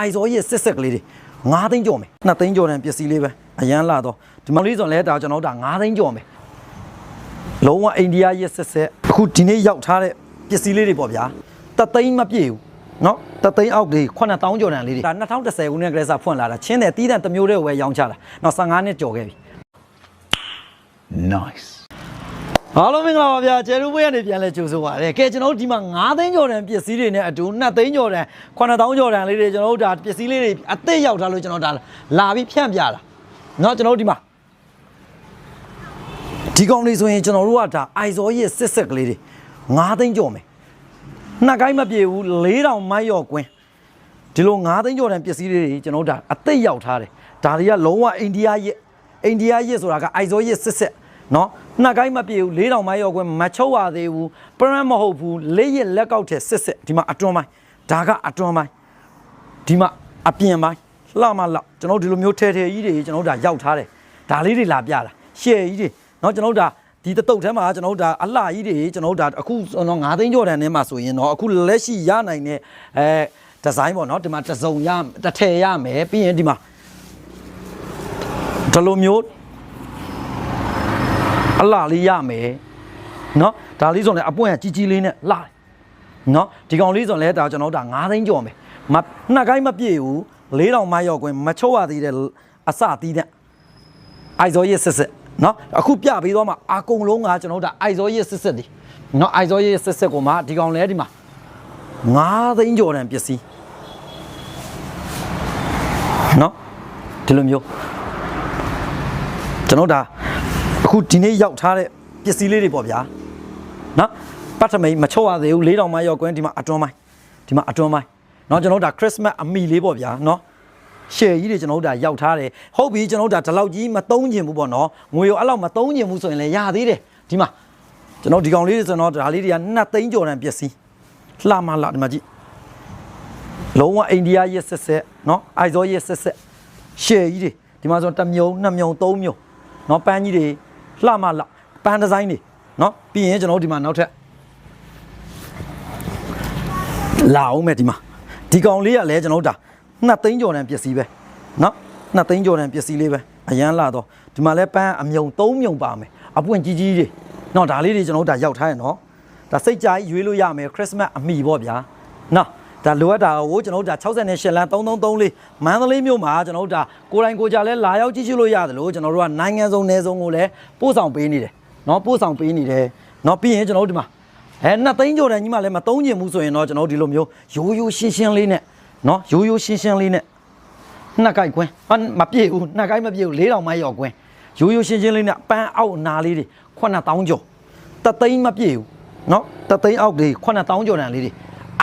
အိုင်ဇော်ရဲ့စစ်ဆက်ကလေးတွေ9သိန်းကျော်မယ်2သိန်းကျော်တန်ပစ္စည်းလေးပဲအရန်လာတော့ဒီမောင်လေးဆိုလဲဒါကျွန်တော်တို့ဒါ9သိန်းကျော်မယ်လုံးဝအိန္ဒိယရဲ့စစ်ဆက်အခုဒီနေ့ရောက်ထားတဲ့ပစ္စည်းလေးတွေပေါ့ဗျာတသိန်းမပြည့်ဘူးနော်တသိန်းအောက်လေး9000ကျော်တန်လေးတွေဒါ2010ခုနှစ်ကလေးစားဖွင့်လာတာချင်းတယ်တီးတန်တစ်မျိုးတည်းဝယ်ရောင်းချတာနော်15နှစ်ကျော်ခဲ့ပြီ Nice. အားလုံးမင်္ဂလာပါဗျာကျယ်လူပွဲကနေပြန်လဲကြိုဆိုပါရစေကဲကျွန်တော်တို့ဒီမှာ9သိန်းကျော်တန်ပစ္စည်းတွေနဲ့အတူ2သိန်းကျော်တန်9000ကျော်တန်လေးတွေကျွန်တော်တို့ဒါပစ္စည်းလေးတွေအသစ်ရောက်ထားလို့ကျွန်တော်ဒါလာပြီးဖြန့်ပြတာเนาะကျွန်တော်တို့ဒီမှာဒီကောင်လေးဆိုရင်ကျွန်တော်တို့ကဒါအိုင်ဇောရဲ့စစ်ဆက်ကလေးတွေ9သိန်းကျော်မယ်နှစ်ကိုင်းမပြေဘူး4000မိုက်ရော့ကွင်းဒီလို9သိန်းကျော်တန်ပစ္စည်းလေးတွေကျွန်တော်တို့ဒါအသစ်ရောက်ထားတယ်ဒါတွေကလုံးဝအိန္ဒိယရဲ့အိန္ဒိယရဲ့ဆိုတာကအိုင်ဇောရဲ့စစ်ဆက် နော်နှစ်ကိုင်းမပြေဘူး4000မိုက်ရော့ကွင်းမချုပ်ရသေးဘူးပရမဟုတ်ဘူးလေးရလက်ကောက်တဲ့စစ်ဆက်ဒီမှာအတွန်းပိုင်းဒါကအတွန်းပိုင်းဒီမှာအပြင်ပိုင်းလှမလှကျွန်တော်တို့ဒီလိုမျိုးထဲထဲကြီးတွေကျွန်တော်တို့ဒါရောက်ထားတယ်ဒါလေးတွေလာပြတာရှယ်ကြီးတွေเนาะကျွန်တော်တို့ဒါဒီတတုတ်ထဲမှာကျွန်တော်တို့ဒါအလှကြီးတွေကျွန်တော်တို့ဒါအခုတော့9သိန်းကျော်တန်ထဲမှာဆိုရင်တော့အခုလက်ရှိရနိုင်တဲ့အဲဒီဇိုင်းပေါ့เนาะဒီမှာတစ်စုံရတစ်ထည်ရမယ်ပြီးရင်ဒီမှာဒီလိုမျိုး အလှလေးရမယ်နော်ဒါလေးဆိုလည်းအပွင့်ကကြီးကြီးလေးနဲ့လှတယ်နော်ဒီကောင်လေးဆိုလည်းဒါကျွန်တော်တို့ဒါ9သိန်းကျော်မယ်မနှစ်ကိုင်းမပြည့်ဘူး4000မရောက်ကွင်းမချုပ်ရသေးတဲ့အစတီးတဲ့အိုက်ဇော်ရစ်စစ်စစ်နော်အခုပြပေးတော့မှအကုန်လုံးကကျွန်တော်တို့ဒါအိုက်ဇော်ရစ်စစ်စစ်ဒီနော်အိုက်ဇော်ရစ်စစ်စစ်ကိုမှဒီကောင်လဲဒီမှာ9သိန်းကျော်တန်ပစ္စည်းနော်ဒီလိုမျိုးကျွန်တော်ဒါ အခုဒီနေ့ရောက်ထားတဲ့ပစ္စည်းလေးတွေပေါ့ဗျာနော်ပတ်ထမိန်မချုပ်ရသေးဘူး၄တောင်မှရောက်ကွင်းဒီမှာအတွန်းပိုင်းဒီမှာအတွန်းပိုင်းနော်ကျွန်တော်တို့ဒါခရစ်စမတ်အမီလေးပေါ့ဗျာနော်ရှယ်ကြီးတွေကျွန်တော်တို့ဒါရောက်ထားတယ်ဟုတ်ပြီကျွန်တော်တို့ဒါဒီလောက်ကြီးမသုံးကျင်ဘူးပေါ့နော်ငွေရောအဲ့လောက်မသုံးကျင်ဘူးဆိုရင်လည်းရသေးတယ်ဒီမှာကျွန်တော်ဒီကောင်လေးတွေဆိုတော့ဒါလေးတွေက2သိန်းကျော်တန်ပစ္စည်းလှမလှဒီမှာကြည့်လုံးဝအိန္ဒိယရဲ့ဆက်ဆက်နော်အိုက်ဇောရဲ့ဆက်ဆက်ရှယ်ကြီးတွေဒီမှာဆိုတစ်မြုံနှစ်မြုံသုံးမြုံနော်ပန်းကြီးတွေ လှမလှပန်းဒီဇိုင်းတွေနော်ပြီးရင်ကျွန်တော်တို့ဒီမှာနောက်ထပ်လာအောင်မယ်ဒီမှာဒီကောင်လေးကလည်းကျွန်တော်တို့ဒါနှစ်သိန်းကျော်တန်ပစ္စည်းပဲနော်နှစ်သိန်းကျော်တန်ပစ္စည်းလေးပဲအရန်လာတော့ဒီမှာလည်းပန်းအမြုံသုံးမြုံပါမယ်အပွင့်ကြီးကြီးတွေနော်ဒါလေးတွေကျွန်တော်တို့ဒါရောက်ထားရနော်ဒါစိတ်ကြိုက်ရွေးလို့ရမယ်ခရစ်စမတ်အမီပေါ့ဗျာနော် ဒါလိုအပ်တာကိုကျွန်တော်တို့ဒါ68လမ်း3334မန္တလေးမြို့မှာကျွန်တော်တို့ဒါကိုယ်တိုင်ကိုယ်ကြလဲလာရောက်ကြည့်ရှုလို့ရတယ်လို့ကျွန်တော်တို့ကနိုင်ငံစုံနယ်စုံကိုလည်းပို့ဆောင်ပေးနေတယ်နော်ပို့ဆောင်ပေးနေတယ်နော်ပြီးရင်ကျွန်တော်တို့ဒီမှာအဲနှစ်သိန်းကျော်တန်ကြီးမှလည်းမသုံးကျင်ဘူးဆိုရင်တော့ကျွန်တော်တို့ဒီလိုမျိုးရိုးရိုးရှင်းရှင်းလေးနဲ့နော်ရိုးရိုးရှင်းရှင်းလေးနဲ့နှစ်ကိုက်ကွင်းဟာမပြည့်ဘူးနှစ်ကိုက်မပြည့်ဘူး၄တောင်မှရောက်ကွင်းရိုးရိုးရှင်းရှင်းလေးနဲ့ပန်းအောက်နာလေးတွေ9000ကျော်တသိန်းမပြည့်ဘူးနော်တသိန်းအောက်လေး9000ကျော်တန်လေးတွေ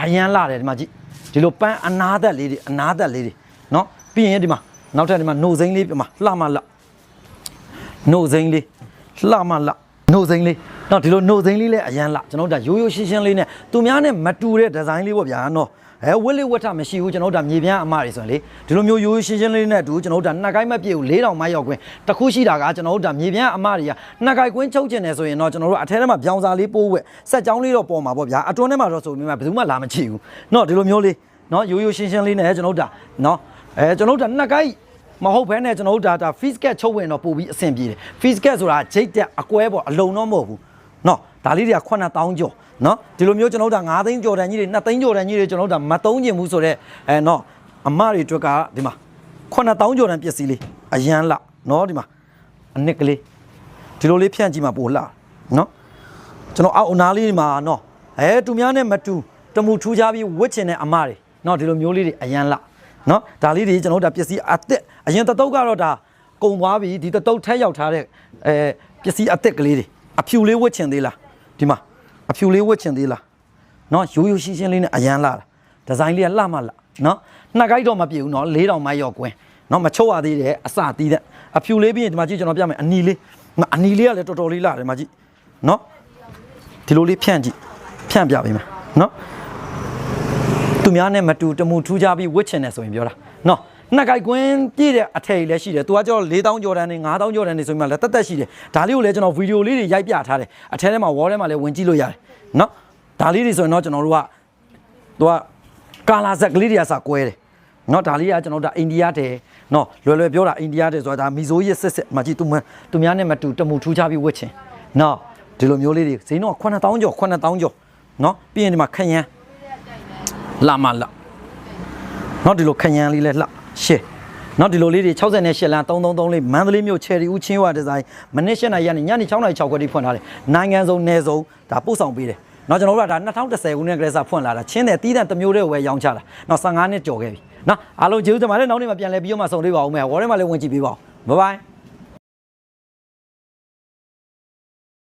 အရန်လာတယ်ဒီမှာကြည့်ဒီလိုပန်းအနာသက်လေးတွေအနာသက်လေးတွေနော်ပြီးရင်ဒီမှာနောက်ထပ်ဒီမှာနှုတ်စိမ့်လေးပြမှာလှမလှနှုတ်စိမ့်လေးလှမလှနှုတ်စိမ့်လေးနော်ဒီလိုနှုတ်စိမ့်လေးလည်းအရန်လှကျွန်တော်တို့ဒါရိုးရိုးရှင်းရှင်းလေးနဲ့သူများနဲ့မတူတဲ့ဒီဇိုင်းလေးပေါ့ဗျာနော် အဲဝက်လေးဝက်ထမရှိဘူးကျွန်တော်တို့ဒါမြေပြန့်အမတွေဆိုရင်လေဒီလိုမျိုးရိုးရိုးရှင်းရှင်းလေးနဲ့အတူကျွန်တော်တို့ဒါနှစ်ကိုင်းမပြည့်ဘူး၄တောင်မရောက်ခွင့်တခုရှိတာကကျွန်တော်တို့ဒါမြေပြန့်အမတွေကနှစ်ကိုင်ကွင်းချုပ်ကျင်တယ်ဆိုရင်တော့ကျွန်တော်တို့အထဲထဲမှာပြောင်စာလေးပိုးဝက်စက်ကြောင်းလေးတော့ပေါ်မှာပေါ့ဗျာအတွန်းထဲမှာတော့ဆိုပြီးမှဘယ်သူမှလာမချီဘူးနော်ဒီလိုမျိုးလေးနော်ရိုးရိုးရှင်းရှင်းလေးနဲ့ကျွန်တော်တို့ဒါနော်အဲကျွန်တော်တို့ဒါနှစ်ကိုင်း မဟုတ်ဘဲနဲ့ကျွန်တော်တို့ဒါဒါ fees cap ချုပ်ဝင်တော့ပို့ပြီးအဆင်ပြေတယ် fees cap ဆိုတာဂျိတ်တက်အကွဲပေါ့အလုံတော့မဟုတ်ဘူးเนาะ ဒါလေးတွေက9000ကျော်နော်ဒီလိုမျိုးကျွန်တော်တို့ဒါ9သိန်းကျော်တန်ကြီးတွေ2သိန်းကျော်တန်ကြီးတွေကျွန်တော်တို့ဒါမသုံးကျင်ဘူးဆိုတော့အဲနော်အမတွေအတွက်ကဒီမှာ9000ကျော်တန်ပစ္စည်းလေးအရန်လနော်ဒီမှာအနစ်ကလေးဒီလိုလေးဖြန့်ကြည့်မှပိုလှနော်ကျွန်တော်အောက်အနားလေးမှာနော်အဲသူများနဲ့မတူတမှုထူးခြားပြီးဝစ်ချင်တဲ့အမတွေနော်ဒီလိုမျိုးလေးတွေအရန်လှနော်ဒါလေးတွေကျွန်တော်တို့ဒါပစ္စည်းအသက်အရင်တတုတ်ကတော့ဒါကုံသွားပြီဒီတတုတ်ထက်ရောက်ထားတဲ့အဲပစ္စည်းအသက်ကလေးတွေအဖြူလေးဝစ်ချင်သေးလား ဒီမှာအဖြူလေးဝတ်ချင်သေးလားနော်ရိုးရိုးရှင်းရှင်းလေးနဲ့အရန်လာတာဒီဇိုင်းလေးကလှမလှနော်နှစ်ကိုက်တော့မပြေဘူးနော်၄တောင်မိုက်ရောက်ကွင်းနော်မချုပ်ရသေးတယ်အစတီးတဲ့အဖြူလေးပြီးရင်ဒီမှာကြည့်ကျွန်တော်ပြမယ်အနီလေးအနီလေးကလည်းတော်တော်လေးလာတယ်မှာကြည့်နော်ဒီလိုလေးဖြန့်ကြည့်ဖြန့်ပြပေးမယ်နော်သူများနဲ့မတူတမှုထူးခြားပြီးဝစ်ချင်တယ်ဆိုရင်ပြောတာနော် နှစ်ကိုက်ကွင်းပြည့်တဲ့အထည်လည်းရှိတယ်သူကကျတော့4000ကျော်တန်းနဲ့9000ကျော်တန်းနဲ့ဆိုပြီးမှလည်းတက်တက်ရှိတယ်ဒါလေးကိုလည်းကျွန်တော်ဗီဒီယိုလေးတွေရိုက်ပြထားတယ်အထည်ထဲမှာ wall ထဲမှာလည်းဝင်ကြည့်လို့ရတယ်နော်ဒါလေးတွေဆိုရင်တော့ကျွန်တော်တို့ကသူကကာလာဆက်ကလေးတွေကစကွဲတယ်နော်ဒါလေးကကျွန်တော်တို့ဒါအိန္ဒိယတဲ့နော်လွယ်လွယ်ပြောတာအိန္ဒိယတဲ့ဆိုတာဒါမီဇိုးရစ်စစ်စစ်မကြည့်သူမသူများနဲ့မတူတမူထူးခြားပြီးဝတ်ချင်နော်ဒီလိုမျိုးလေးတွေဈေးတော့9000ကျော်9000ကျော်နော်ပြီးရင်ဒီမှာခရမ်းလာမလာနော်ဒီလိုခရမ်းလေးလဲလှ ရှေ့နော်ဒီလိုလေးတွေ68လမ်း333လေးမန္တလေးမြို့ချယ်ရီဦးချင်းဝါဒီဇိုင်းမနစ်၈နာရီကနေညနေ6နာရီ6ခွက်ထိဖွင့်ထားတယ်နိုင်ငံစုံနယ်စုံဒါပို့ဆောင်ပေးတယ်နော်ကျွန်တော်တို့ကဒါ2010ခုနှစ်ကလေးစားဖွင့်လာတာချင်းတယ်တီးတဲ့တစ်မျိုးတည်းဝယ်ရောင်းချတာနော်15နှစ်ကျော်ခဲ့ပြီနော်အားလုံးကျေးဇူးတင်ပါတယ်နောက်နေ့မှပြန်လဲပြီးတော့မှဆုံလေးပါအောင်မယ်ဝေါ်ထဲမှာလည်းဝင်ကြည့်ပေးပါဦးဘိုင်ဘိုင်